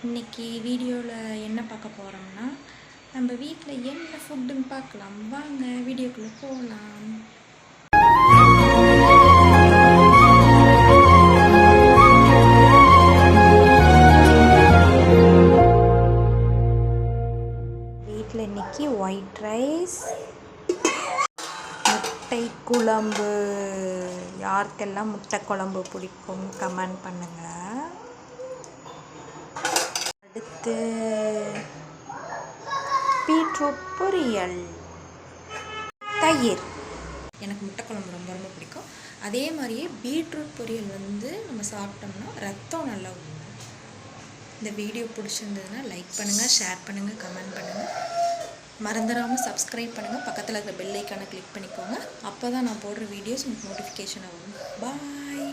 இன்னைக்கு வீடியோவில் என்ன பார்க்க போகிறோம்னா நம்ம வீட்டில் என்ன ஃபுட்டுன்னு பார்க்கலாம். வாங்க வீடியோக்குள்ளே போகலாம் வீட்டில் இன்னைக்கு ஒயிட் ரைஸ் முட்டை குழம்பு யாருக்கெல்லாம் முட்டை குழம்பு பிடிக்கும் கமெண்ட் பண்ணுங்கள் அடுத்து பீட்ரூட் பொரியல். தயிர். எனக்கு முட்டை குழம்பு ரொம்ப ரொம்ப பிடிக்கும். அதே மாதிரியே பீட்ரூட் பொரியல் வந்து நம்ம சாப்பிட்டோம்னா ரத்தம் நல்லா இந்த வீடியோ பிடிச்சிருந்ததுன்னா லைக் பண்ணுங்கள் ஷேர் பண்ணுங்கள் கமெண்ட் பண்ணுங்கள் மறந்துடாமல் சப்ஸ்கிரைப் பண்ணுங்கள் பக்கத்தில் இருக்கிற பெல்லைக்கான கிளிக் பண்ணிக்கோங்க. அப்போ தான் நான் போடுற வீடியோஸ் உங்களுக்கு நோட்டிஃபிகேஷன் ஆகும் பாய்